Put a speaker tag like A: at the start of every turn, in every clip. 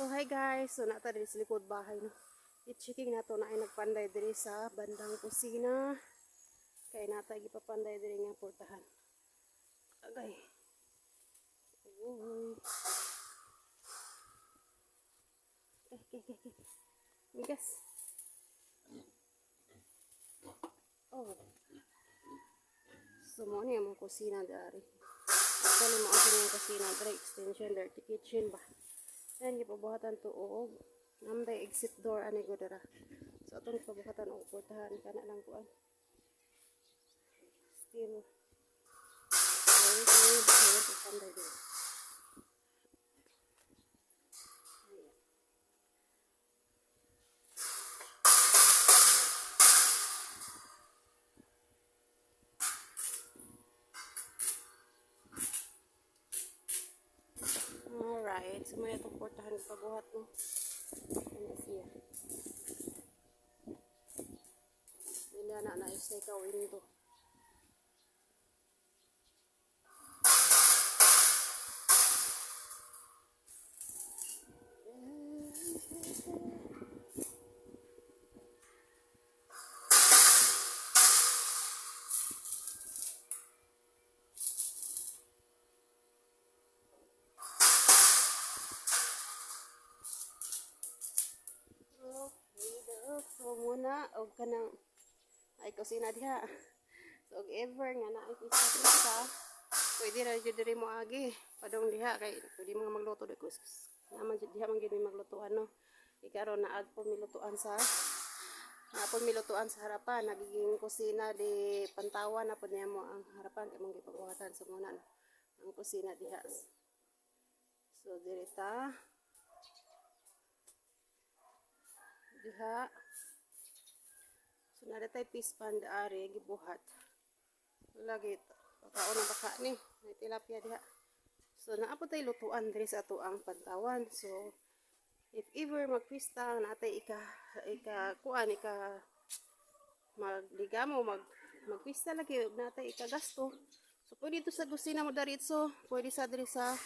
A: So hi guys, so nata diri sa likod bahay no. I-checking nato na ay nagpanday diri sa bandang kusina. Kay nata gipapanday diri nga portahan. Agay. Uy. Eh, eh, eh, eh. Migas. Oh. So mo ni among kusina dari. Actually mo ang kusina dari extension dirty kitchen ba. Yan, gipabuhatan to og namday exit door ani ko dara. So atong pabuhatan og portahan kana lang kuan. Still. Very good. Very good. Panday din. Ayan. Alright, so may itong portahan pabuhat mo. Ano siya? Hindi na na isa ikaw window. Og kanang ay kusina diha. So og ever nga na ay pizza pwede ra jud diri mo agi. Padong diha kay pwede mga magluto di kus. Naman jud diha man gid may maglutuan no. Ikaron na ag milutuan sa Hapon milutuan sa harapan, nagiging kusina di pantawan na po niya mo ang harapan kay mong gipabuhatan sa muna no. ang kusina diha. So dirita diha so nada tay pispan daari gibuhat. Lagi pakaon na baka ni may tilapia diha. So naapod tay lutuan diri sa ato ang pantawan. So if ever magpista natay ika ika kuan ika magligamo mag magpista lagi natay ika gasto. So pwede to sa kusina mo daritso pwede sa diri sa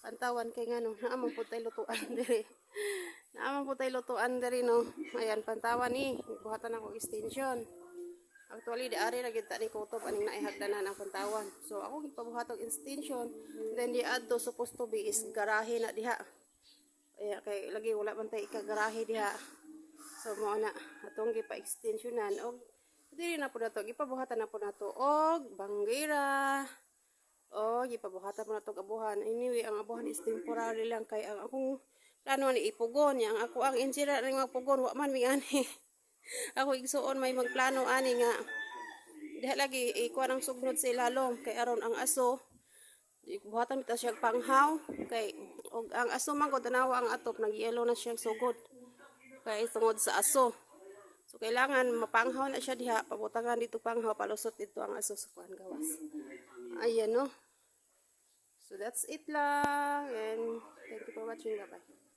A: pantawan kay ngano naamang pud tay lutuan diri Naamang po tayo lutuan diri no. Ayan, pantawan ni. Buhatan ako extension. Actually, di ari lagi ta ni kutob aning naihagdanan ang pantawan. So ako gipabuhat og extension. Then di adto supposed to be is garahe na diha. Ay kay lagi wala man tay ikagarahe diha. So mo na atong gipa-extensionan og diri na po nato gipabuhatan na po nato og banggira. O gipabuhatan po nato og abuhan. Anyway, ang abuhan is temporary lang kay ang akong plano ni ipugon. Yang ako ang engineer ni mapugon wa man mi ani. Ako igsuon may magplano ani nga. Diha lagi ikuha ng sugnod sa ilalom kay aron ang aso. Buhatan bitaw siya panghaw kay og ang aso man ko tanawa ang atop nagyelo na siya sugod. Kay tungod sa aso. So kailangan mapanghaw na siya diha pabutangan dito panghaw palusot dito ang aso sa kuan gawas. Ayan no so that's it lang and thank you for watching. Bye bye